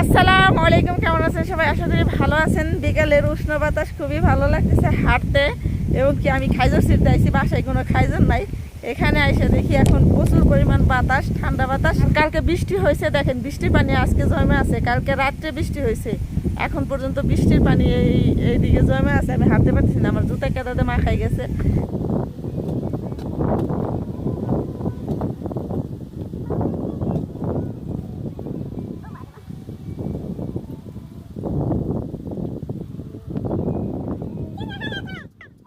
আসসালামু আলাইকুম, কেমন আছেন সবাই? আশা করি ভালো আছেন। বিকালের উষ্ণ বাতাস খুবই ভালো লাগতেছে হাঁটতে, এবং কি আমি খাইজর ছিটতে আইছি, বাসায় কোনো খাইজর নাই। এখানে এসে দেখি এখন প্রচুর পরিমাণ বাতাস, ঠান্ডা বাতাস। কালকে বৃষ্টি হয়েছে, দেখেন বৃষ্টির পানি আজকে জমে আছে, কালকে রাত্রে বৃষ্টি হয়েছে। এখন পর্যন্ত বৃষ্টির পানি এই এইদিকে জমে আছে, আমি হাঁটতে পারছি না, আমার জুতা কেদাতে মাখাই গেছে।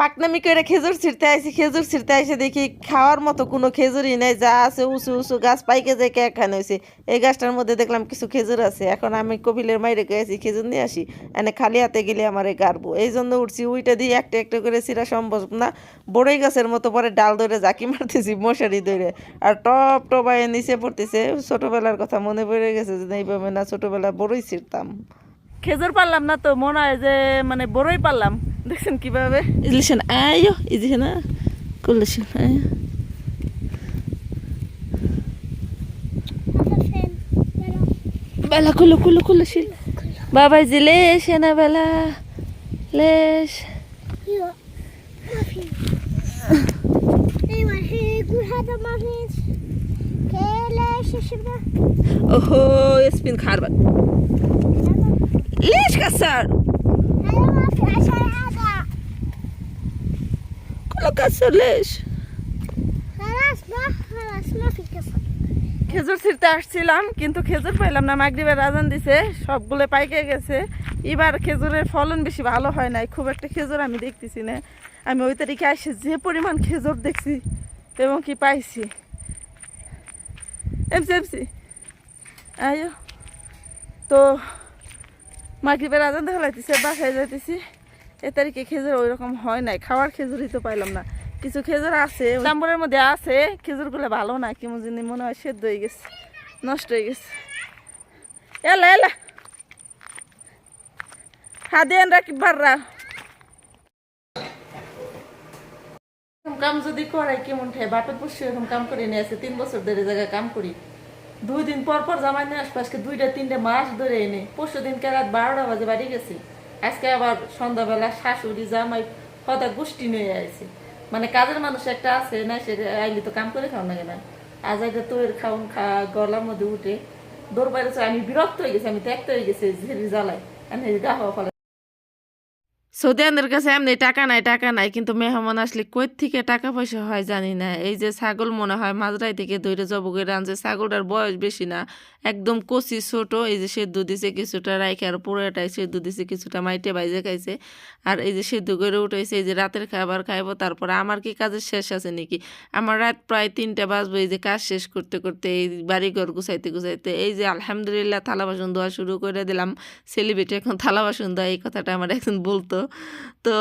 পাকনামি করে খেজুর ছিঁড়তে আইসি খেজুর ছিঁড়তে আইসে দেখি খাওয়ার মতো কোনো খেজুরই নেই, যা আছে উঁচু উঁচু গাছ পাইকে যে একখানে হয়েছে এই গাছটার মধ্যে দেখলাম কিছু খেজুর আছে, এখন আমি কপিলের মাইরে গেছি খেজুর নিয়ে আসি, এনে খালি হাতে গেলে আমার এই গাড়বো। এই জন্য উঠছি, উইটা দিয়ে একটা একটা করে ছিঁড়া সম্ভব না, বড়ই গাছের মতো পরে ডাল ধরে জাকি মারতেছি, মশারি ধরে। আর টপ টপায় নিচে পড়তেছে, ছোটবেলার কথা মনে পড়ে গেছে যে এইভাবে না ছোটবেলা বড়ই ছিঁড়তাম। খেজুর পারলাম না তো, মনে হয় যে মানে বড়ই পারলাম। দেখছেন কীভাবে ইলিশন আয়ো ইজি না করলেছেন আয় বেলা কুলো কুলো কুলো ছিল বাবা জি লেশ না বেলা লেশ ওহো স্পিন খারবা লেশ কাসার লেশ খেজুর ছিঁড়তে আসছিলাম কিন্তু খেজুর পাইলাম না। মাগরিবের রাজান দিছে সবগুলো পাইকে গেছে। এবার খেজুরের ফলন বেশি ভালো হয় নাই। খুব একটা খেজুর আমি দেখতেছি না। আমি ওই তারিখে আসে যে পরিমাণ খেজুর দেখছি এবং কি পাইছি। MC MC. আয়ো তো মাগরিবের রাজান দেখা লাগতেছে বাসায় যাইতেছি। এ তারিখে খেজুর ওই রকম হয় নাই, খাওয়ার খেজুরই তো পাইলাম না। কিছু খেজুর আছে দাম্বরের মধ্যে আছে, খেজুরগুলো ভালো না কেমন জানি মনে হয় সেদ্ধ হয়ে গেছে, নষ্ট হয়ে গেছে। এলা এলা। হাদিয়ান রাখি বাররা কাম যদি করে, কেমন ঠাই বাপের পশু এরকম কাম করে নিয়ে আসে, তিন বছর ধরে জায়গায় কাম করি। দুই দিন পর পর জামাই নিয়ে আসব, আজকে দুইটা, তিনটে মাস ধরে এনে পরশু দিনকে রাত বারোটা বাজে বাড়ি গেছি। আজকে আবার সন্ধ্যাবেলা শাশুড়ি জামাই কথা গোষ্ঠী নিয়ে আছে মানে কাজের মানুষ একটা আছে না, সে আইলি তো কাম করে খাও না। আজ আগে তোর খাউন খা, গলার মধ্যে উঠে দৌড় বাইরে আমি বিরক্ত হয়ে গেছি, আমি ত্যাক্ত হয়ে গেছি ঝেড়ি জ্বালাই আমি গা হওয়া সৌদিয়ানদের কাছে এমনি টাকা নাই টাকা নাই, কিন্তু মেহমান আসলে কই থেকে টাকা পয়সা হয় জানি না। এই যে ছাগল মনে হয় মাঝরাই থেকে ধরে জব করে আনছে, ছাগলটার বয়স বেশি না। একদম কচি ছোট, এই যে সেদ্ধ দিছে কিছুটা রাইখে আর পুরোটাই সেদ্ধ দিছে, কিছুটা মাইটে বাইজে খাইছে। আর এই যে সেদ্ধ করে উঠেছে এই যে রাতের খাবার খাইবো, তারপরে আমার কি কাজের শেষ আছে নাকি? আমার রাত প্রায় তিনটা বাজবো, এই যে কাজ শেষ করতে করতে এই বাড়িঘর গুছাইতে গুছাইতে, এই যে আলহামদুলিল্লাহ থালা বাসন ধোয়া শুরু করে দিলাম। সেলিব্রিটি এখন থালা বাসন ধোয়া, এই কথাটা আমার একজন বলতো। তো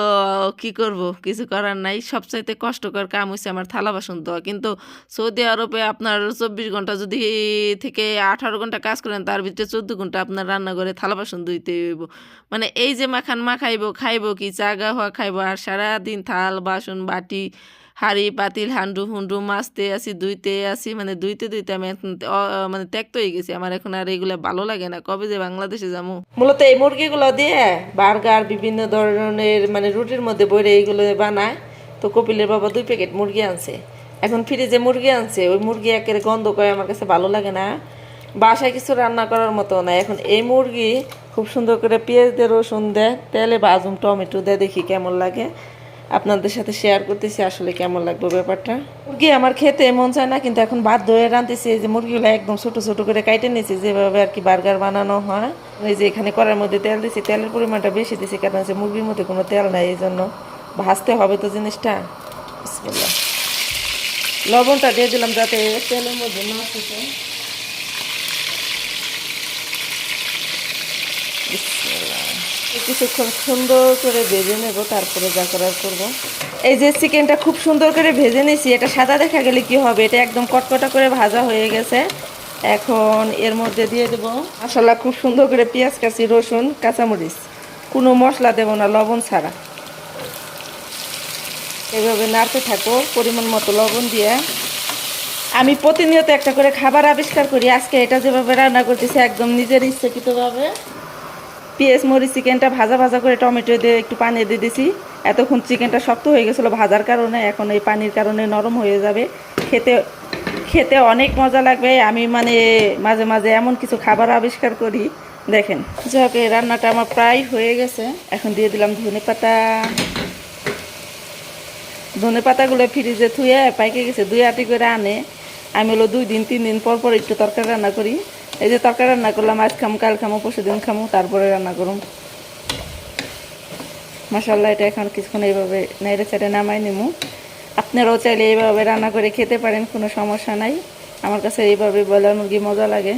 কি করব? কিছু করার নাই। সবচাইতে কষ্টকর কাম হচ্ছে আমার থালা বাসন ধোয়া। কিন্তু সৌদি আরবে আপনার চব্বিশ ঘণ্টা যদি থেকে আঠারো ঘণ্টা কাজ করেন, তার ভিতরে চোদ্দ ঘণ্টা আপনার রান্নাঘরে থালা বাসন ধুইতে হইব। মানে এই যে মাখান, মাখাইব, খাইব কি? চা, গা হওয়া খাইব। আর সারাদিন থাল, বাসন, বাটি হাড়ি পাতিল হান্ডু হুন্ডু মাছতে আসি দুইতে আসি মানে দুইতে ধুইতে আমি মানে ত্যাক্ত হয়ে গেছি। আমার এখন আর এগুলো ভালো লাগে না। কবে যে বাংলাদেশে যাব মূলত এই মুরগিগুলো দিয়ে বার্গার, বিভিন্ন ধরনের মানে রুটির মধ্যে বইরে এইগুলো বানায়। তো কপিলের বাবা দুই প্যাকেট মুরগি আনছে। এখন ফ্রিজে মুরগি আনছে। ওই মুরগি একের গন্ধ করে আমার কাছে ভালো লাগে না। বাসায় কিছু রান্না করার মতো না এখন এই মুরগি খুব সুন্দর করে পেঁয়াজ দিয়ে রসুন দেয়, তেলে বাজুম টমেটো দেয়, দেখি কেমন লাগে। আপনাদের সাথে শেয়ার করতেছি আসলে কেমন লাগবে ব্যাপারটা। মুরগি আমার খেতে মন চায় না, কিন্তু এখন বাদ ধরে রাঁধতেছি, এই যে মুরগিগুলো একদম ছোট ছোট করে কাইটে নিয়েছি, যেভাবে আর কি বার্গার বানানো হয়। এই যে এখানে করার মধ্যে তেল দিছি তেলের পরিমাণটা বেশি দিছি কারণ হচ্ছে মুরগির মধ্যে কোনো তেল নাই, এই জন্য ভাজতে হবে তো জিনিসটা। লবণটা দিয়ে দিলাম যাতে তেলের মধ্যে না থাকে। কিছুক্ষণ সুন্দর করে ভেজে নেব, তারপরে যা করার করব। এই যে চিকেনটা খুব সুন্দর করে ভেজে নিয়েছি, এটা সাদা দেখা গেলে কি হবে? এটা একদম কটকটা করে ভাজা হয়ে গেছে। এখন এর মধ্যে দিয়ে দেবো মশলা, খুব সুন্দর করে পেঁয়াজ, কাঁচি, রসুন, কাঁচামরিচ। কোনো মশলা দেবো না, লবণ ছাড়া। এভাবে নাড়তে থাকো, পরিমাণ মতো লবণ দিয়ে। আমি প্রতিনিয়ত একটা করে খাবার আবিষ্কার করি। আজকে এটা যেভাবে রান্না করতেছি, একদম নিজের ইচ্ছাকৃতভাবে। পেঁয়াজ, মরিচ, চিকেনটা ভাজা ভাজা করে টমেটো দিয়ে একটু পানি দিয়ে দিছি। এতক্ষণ চিকেনটা শক্ত হয়ে গেছিল ভাজার কারণে, এখন এই পানির কারণে নরম হয়ে যাবে। খেতে খেতে অনেক মজা লাগবে। আমি মানে মাঝে মাঝে এমন কিছু খাবার আবিষ্কার করি। দেখেন যাক এই রান্নাটা আমার প্রায় হয়ে গেছে। এখন দিয়ে দিলাম ধনে পাতা। ধনে পাতাগুলো ফ্রিজে থুয়ে পাইকে গেছে দুই আটি করে আনে। আমি হলো দুই দিন, তিন দিন পর পর একটু তরকারি রান্না করি। এই যে তরকারি রান্না করলাম, আজ খামো, কাল খামো পরশু দিন খামো, তারপরে রান্না করুন মশাল্লা এটা এখন কিছুক্ষণ এইভাবে নেড়ে চেড়ে নামাই নিমু। আপনারাও চাইলে এইভাবে রান্না করে খেতে পারেন, কোনো সমস্যা নাই। আমার কাছে এইভাবে ব্রয়লার মুরগি মজা লাগে।